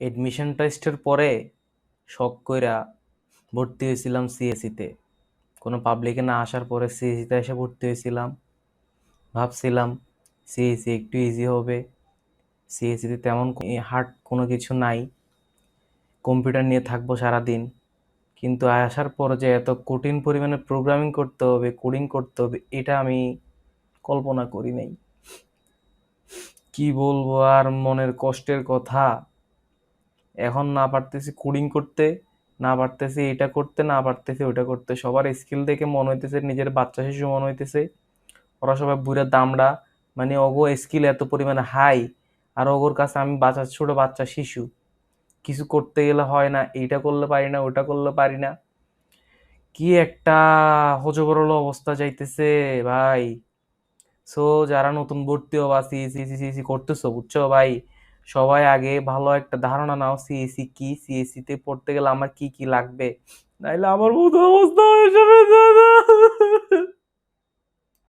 Admission টেস্টের পরে শখ কইরা ভর্তি হয়েছিলাম সিএসিতে কোনো পাবলিকে না আসার পরে সিএসিতে এসে ভর্তি হয়েছিলাম। ভাবছিলাম সিএসি একটু ইজি হবে। সিএসিতে তেমন হার্ড কোনো কিছু নাই। কম্পিউটার নিয়ে থাকব সারাদিন। কিন্তু আসার পর যে এত কঠিন পরিমাণে প্রোগ্রামিং করতে হবে কোডিং করতে হবে, এটা আমি কল্পনা করি নাই। কি বলব আর মনের কষ্টের কথা। এখন না পারতেছি কোডিং করতে না পারতেছি এটা করতে না পারতেছি ওটা করতে সবার স্কিল দেখে মনে হইতেছে নিজের বাচ্চা শিশু মনে হইতেছে ওরা সবাই বুড়া দামড়া মানে অগো স্কিল এত পরিমাণে হাই আর ওগোর কাছে আমি বাচ্চা ছোটো বাচ্চা শিশু কিছু করতে গেলে হয় না এইটা করলে পারি না ওটা করলে পারি না কি একটা হজবরল অবস্থা যাইতেছে ভাই সো যারা নতুন ভর্তি হবা সি সি সি সি করতেছো বুঝছ ভাই সবাই আগে ভালো একটা ধারণা নাও সিএসি কি? সিএসি তে পড়তে গেলে আমার কি কি লাগবে? নাইলে আমার মতো অবস্থা হয়ে যাবে